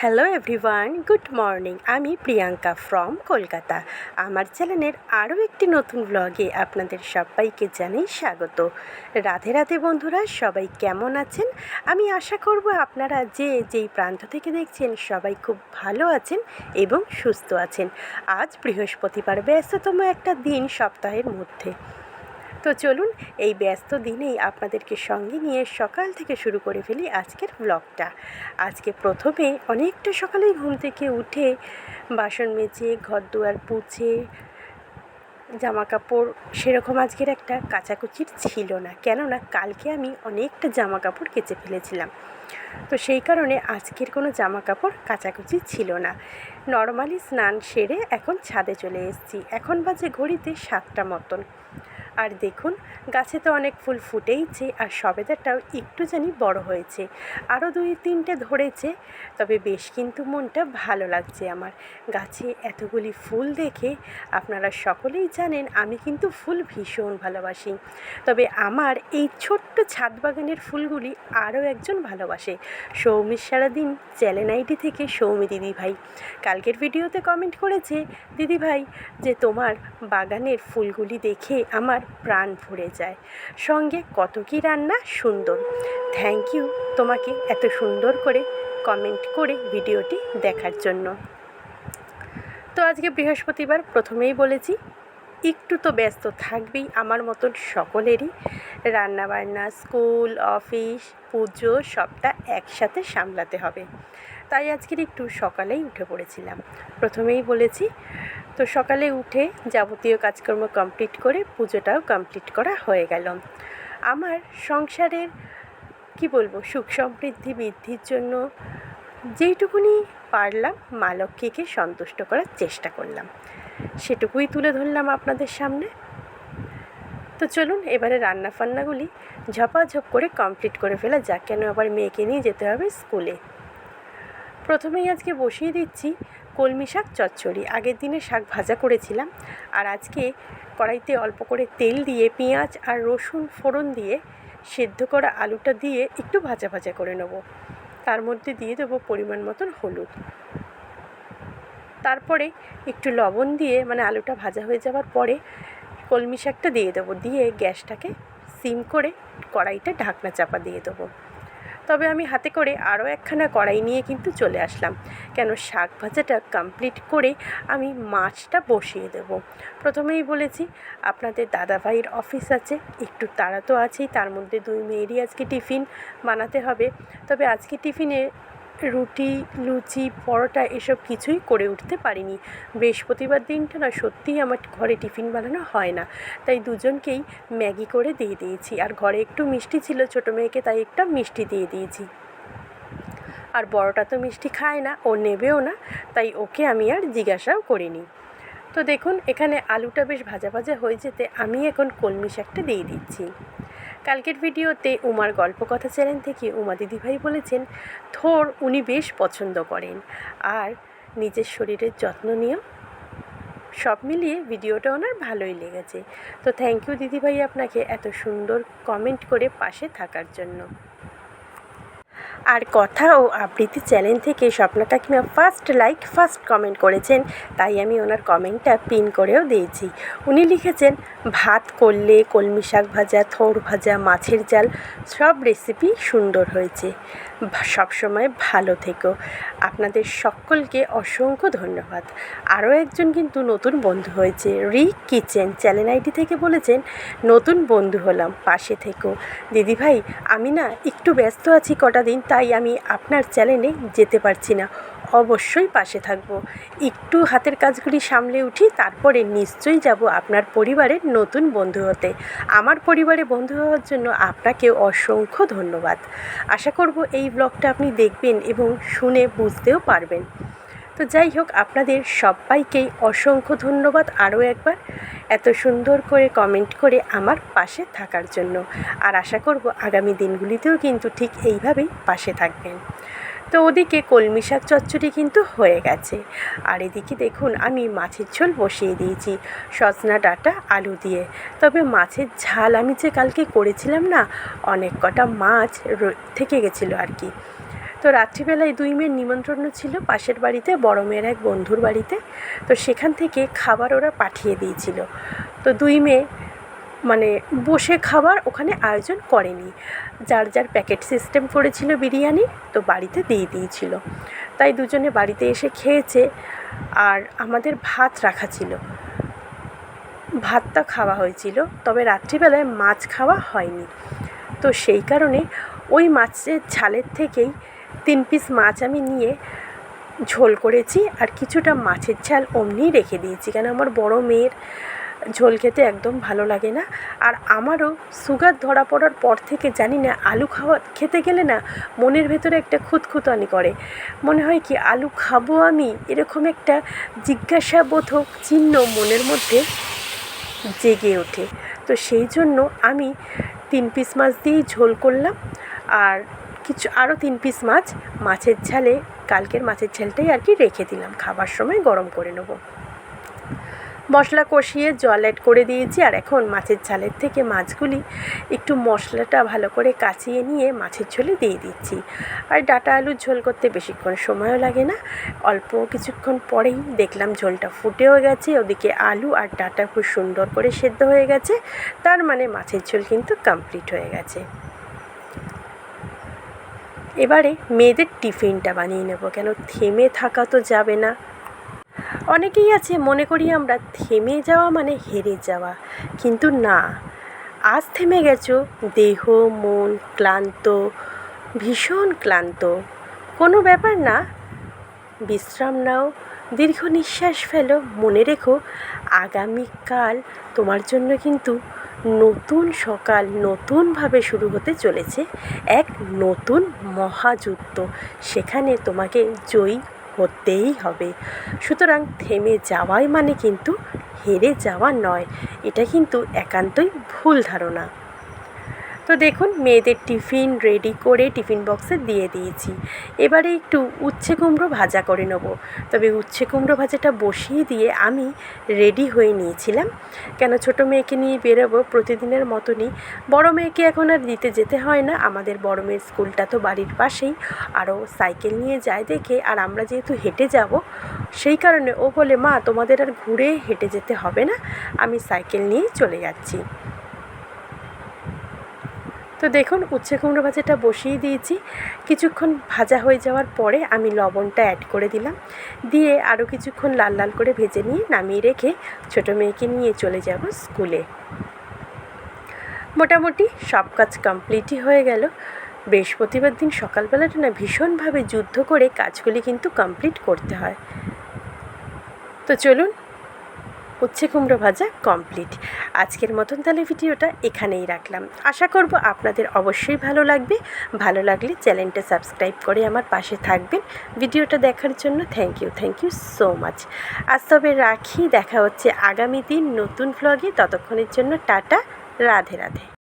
Hello everyone good morning আমি Priyanka from Kolkata. আমার চ্যানেলের আরও একটি নতুন ব্লগে আপনাদের সবাইকে জানাই স্বাগত। রাধে রাধে বন্ধুরা, সবাই কেমন আছেন? আমি আশা করব আপনারা যে যেই প্রান্ত থেকে দেখছেন সবাই খুব ভালো আছেন এবং সুস্থ আছেন। আজ বৃহস্পতিবার, ব্যস্ততম একটা দিন সপ্তাহের মধ্যে। তো চলুন এই ব্যস্ত দিনেই আপনাদেরকে সঙ্গে নিয়ে সকাল থেকে শুরু করে ফেলি আজকের ব্লগটা আজকে প্রথমে অনেকটা সকালেই ঘুম থেকে উঠে বাসন মেজে ঘর দুয়ার পুছে জামা কাপড় সেরকম আজকের একটা কাচাকুচির ছিল না। কেননা কালকে আমি অনেকটা জামা কাপড় কেচে ফেলেছিলাম। তো সেই কারণে আজকের কোনো জামা কাপড় কাচাকুচি ছিল না। নর্মালি স্নান সেরে এখন ছাদে চলে এসেছি। এখন বাজে ঘড়িতে সাতটা মতন। আর দেখুন, গাছে তো অনেক ফুল ফুটেইছে আর সবেদাটাও একটু জানি বড় হয়েছে। আরও দুই তিনটে ধরেছে, তবে বেশ কিন্তু মনটা ভালো লাগছে আমার। গাছে এতগুলি ফুল দেখে আপনারা সকলেই জানেন আমি কিন্তু ফুল ভীষণ ভালোবাসি। তবে আমার এই ছোট্ট ছাদ বাগানের ফুলগুলি আরও একজন ভালোবাসে, সৌমির সারাদিন চ্যালেন আইডি থেকে সৌমি দিদি ভাই। কালকের ভিডিওতে কমেন্ট করেছে, দিদি ভাই, যে তোমার বাগানের ফুলগুলি দেখে আমার প্রাণ ভরে যায়। সঙ্গে কত কী রান্না? সুন্দর। থ্যাংক ইউ তোমাকে এত সুন্দর করে কমেন্ট করে ভিডিওটি দেখার জন্য। তো আজকে বৃহস্পতিবার প্রথমেই বলেছি, একটু তো ব্যস্ত থাকবেই আমার মতন সকলেরই। রান্নাবান্না, স্কুল, অফিস, পুজো সবটা একসাথে সামলাতে হবে। তাই আজকের একটু সকালেই উঠে পড়েছিলাম। প্রথমেই বলেছি তো সকালে উঠে যাবতীয় কাজকর্ম কমপ্লিট করে পুজোটাও কমপ্লিট করা হয়ে গেল। আমার সংসারের, কি বলব, সুখ সমৃদ্ধি বৃদ্ধির জন্য যেইটুকুনি পারলাম মা লক্ষ্মীকে সন্তুষ্ট করার চেষ্টা করলাম। সেটুকুই তুলে ধরলাম আপনাদের সামনে। তো চলুন এবারে রান্না ফান্নাগুলি ঝপাঝপ করে কমপ্লিট করে ফেলা যাক, কেন আবার মেয়েকে নিয়ে যেতে হবে স্কুলে। প্রথমেই আজকে বসিয়ে দিচ্ছি কলমি শাক, চচ্চড়ি। আগের দিনে শাক ভাজা করেছিলাম। আর আজকে কড়াইতে অল্প করে তেল দিয়ে, পেঁয়াজ আর রসুন ফোড়ন দিয়ে সেদ্ধ করা আলুটা দিয়ে একটু ভাজা ভাজা করে নেব। তার মধ্যে দিয়ে দেবো পরিমাণ মতন হলুদ। তারপরে একটু লবণ দিয়ে মানে আলুটা ভাজা হয়ে যাওয়ার পরে কলমি শাকটা দিয়ে দেবো। দিয়ে গ্যাসটাকে সিম করে কড়াইটা ঢাকনা চাপা দিয়ে দেবো। তবে আমি হাতে করে আরও একখানা কড়াই নিয়ে কিন্তু চলে আসলাম। কেন শাক ভাজাটা কমপ্লিট করে আমি মাছটা বসিয়ে দেব। প্রথমেই বলেছি, আপনাদের দাদাভাইয়ের অফিস আছে, একটু তাড়া তো আছেই, তার মধ্যে দুই মেয়েরই আজকে টিফিন বানাতে হবে। তবে আজকে টিফিনে রুটি, লুচি, পরোটা এসব কিছুই করে উঠতে পারিনি। বৃহস্পতিবার দিনটা না সত্যিই আমার ঘরে টিফিন বানানো হয় না। তাই দুজনকেই ম্যাগি করে দিয়ে দিয়েছি। আর ঘরে একটু মিষ্টি ছিল ছোটো মেয়েকে, তাই একটা মিষ্টি দিয়ে দিয়েছি। আর বড়টা তো মিষ্টি খায় না, ও নেবেও না, তাই ওকে আমি আর জিজ্ঞাসাও করিনি। তো দেখুন, এখানে আলুটা বেশ ভাজা ভাজা হয়ে যেতে আমি এখন কলমি শাকটা দিয়ে দিচ্ছি। কালকের ভিডিওতে উমার গল্পকথা চ্যানেল থেকে উমা দিদিভাই বলেছেন, থোর উনি বেশ পছন্দ করেন। আর নিজের শরীরের যত্ন নিয়েও সব মিলিয়ে ভিডিওটা ওনার ভালোই লেগেছে। তো থ্যাংক ইউ দিদিভাই আপনাকে এত সুন্দর কমেন্ট করে পাশে থাকার জন্য। আর কথা ও আবৃত্তি চ্যানেল থেকে স্বপ্না কাকিমা ফার্স্ট লাইক ফার্স্ট কমেন্ট করেছেন, তাই আমি ওনার কমেন্টটা পিন করেও দিয়েছি। উনি লিখেছেন, ভাত করলে কলমি শাক ভাজা, থোর ভাজা, মাছের জাল সব রেসিপি সুন্দর হয়েছে। সবসময় ভালো থেকো। আপনাদের সকলকে অসংখ্য ধন্যবাদ। আরও একজন কিন্তু নতুন বন্ধু হয়েছে রি কিচেন চ্যানেল আইডি থেকে বলেছেন, নতুন বন্ধু হলাম, পাশে থেকো। দিদিভাই আমি না একটু ব্যস্ত আছি কটা দিন তাই আমি আপনার চ্যানেলে যেতে পারছি না। অবশ্যই পাশে থাকব। একটু হাতের কাজগুলি সামলে উঠি, তারপরে নিশ্চয়ই যাব আপনার পরিবারের নতুন বন্ধু হতে। আমার পরিবারে বন্ধু হওয়ার জন্য আপনাকে অসংখ্য ধন্যবাদ। আশা করব এই ব্লগটা আপনি দেখবেন এবং শুনে বুঝতেও পারবেন। তো যাই হোক, আপনাদের সবাইকেই অসংখ্য ধন্যবাদ আরও একবার এত সুন্দর করে কমেন্ট করে আমার পাশে থাকার জন্য। আর আশা করব আগামী দিনগুলিতেও কিন্তু ঠিক এইভাবেই পাশে থাকবেন। তো ওদিকে কলমি শাক চচ্চড়ি কিন্তু হয়ে গেছে। আর এদিকে দেখুন, আমি মাছের ঝোল বসিয়ে দিয়েছি, সজনা ডাটা, আলু দিয়ে। তবে মাছের ঝাল আমি যে কালকে করেছিলাম না, অনেক কটা মাছ থেকে গেছিল আর কি। তো রাত্রিবেলায় দুই মেয়ের নিমন্ত্রণ ছিল পাশের বাড়িতে, বড় মেয়ের এক বন্ধুর বাড়িতে। তো সেখান থেকে খাবার ওরা পাঠিয়ে দিয়েছিল। তো দুই মেয়ে মানে বসে খাবার ওখানে আয়োজন করেনি। যার যার প্যাকেট সিস্টেম করেছিল বিরিয়ানি, তো বাড়িতে দিয়ে দিয়েছিল। তাই দুজনে বাড়িতে এসে খেয়েছে আর আমাদের ভাত রাখা ছিল। ভাতটা খাওয়া হয়েছিল, তবে রাত্রিবেলায় মাছ খাওয়া হয়নি। তো সেই কারণে ওই মাছের ঝালের থেকেই তিন পিস মাছ আমি নিয়ে ঝোল করেছি আর কিছুটা মাছের ঝাল অমনিই রেখে দিয়েছি কেন আমার বড় মেয়ের ঝোল খেতে একদম ভালো লাগে না। আর আমারও সুগার ধরা পড়ার পর থেকে জানি না আলু খাওয়া খেতে গেলে না মনের ভেতরে একটা খুঁতখুতানি করে। মনে হয় কি আলু খাব আমি? এরকম একটা জিজ্ঞাসাবোধক চিহ্ন মনের মধ্যে জেগে ওঠে। তো সেই জন্য আমি তিন পিস মাছ দিয়েই ঝোল করলাম। আর কিছু আরও তিন পিস মাছ, মাছের ঝালে, কালকের মাছের ঝালটাই আর কি রেখে দিলাম। খাবার সময় গরম করে নেব। মশলা কষিয়ে জল অ্যাড করে দিয়েছি আর এখন মাছের ঝালের থেকে মাছগুলি একটু মশলাটা ভালো করে কাচিয়ে নিয়ে মাছের ঝোলে দিয়ে দিচ্ছি। আর ডাটা আলুর ঝোল করতে বেশিক্ষণ সময়ও লাগে না। অল্প কিছুক্ষণ পরেই দেখলাম ঝোলটা ফুটেও গেছে, ওদিকে আলু আর ডাটা খুব সুন্দর করে সেদ্ধ হয়ে গেছে। তার মানে মাছের ঝোল কিন্তু কমপ্লিট হয়ে গেছে। এবারে মেয়েদের টিফিনটা বানিয়ে নেব কেন? থেমে থাকা তো যাবে না। অনেকেই আছে, মনে করি আমরা থেমে যাওয়া মানে হেরে যাওয়া। কিন্তু না, আজ থেমে গেছো। দেহ, মন ক্লান্ত, ভীষণ ক্লান্ত। কোনো ব্যাপার না। বিশ্রাম নাও, দীর্ঘ নিঃশ্বাস ফেলো, মনে রেখো, আগামীকাল তোমার জন্য কিন্তু নতুন সকাল নতুনভাবে শুরু হতে চলেছে। এক নতুন মহাযুদ্ধ। সেখানে তোমাকে জয়ী হতেই হবে। সুতরাং থেমে যাওয়াই মানে কিন্তু হেরে যাওয়া নয়। এটা কিন্তু একান্তই ভুল ধারণা। তো দেখুন, মেয়েদের টিফিন রেডি করে টিফিন বক্সে দিয়ে দিয়েছি। এবারে একটু উচ্ছে কুমড়ো ভাজা করে নেব। তবে উচ্ছে কুমড়ো ভাজাটা বসিয়ে দিয়ে আমি রেডি হয়ে নিয়েছিলাম। কেন ছোটো মেয়েকে নিয়ে বেরোবো প্রতিদিনের মতনই। বড় মেয়েকে এখন আর দিতে যেতে হয় না। আমাদের বড় মেয়ের স্কুলটা তো বাড়ির পাশেই। আরও সাইকেল নিয়ে যায় দেখে। আর আমরা যেহেতু হেঁটে যাব, সেই কারণে ও বলে, মা, তোমাদের আর ঘুরে হেঁটে যেতে হবে না। আমি সাইকেল নিয়ে চলে যাচ্ছি। তো দেখুন, উচ্ছে কুমড়ো ভাজাটা বসিয়ে দিয়েছি। কিছুক্ষণ ভাজা হয়ে যাওয়ার পরে আমি লবণটা অ্যাড করে দিলাম। দিয়ে আরও কিছুক্ষণ লাল লাল করে ভেজে নিয়ে নামিয়ে রেখে ছোটো মেয়েকে নিয়ে চলে যাব স্কুলে। মোটামুটি সব কাজ কমপ্লিটই হয়ে গেল। বৃহস্পতিবার দিন সকালবেলাটা না ভীষণভাবে যুদ্ধ করে কাজগুলি কিন্তু কমপ্লিট করতে হয়। তো চলুন উচ্ছে কুমড়ো ভাজা কমপ্লিট আজকের মতন তাহলে ভিডিওটা এখানেই রাখলাম। আশা করব আপনাদের অবশ্যই ভালো লাগবে। ভালো লাগলে চ্যানেলটা সাবস্ক্রাইব করে আমার পাশে থাকবেন। ভিডিওটা দেখার জন্য thank you thank you so much আজ তবে রাখি, দেখা হচ্ছে আগামী দিন নতুন ভ্লগে ততক্ষণের জন্য টাটা, রাধে রাধে।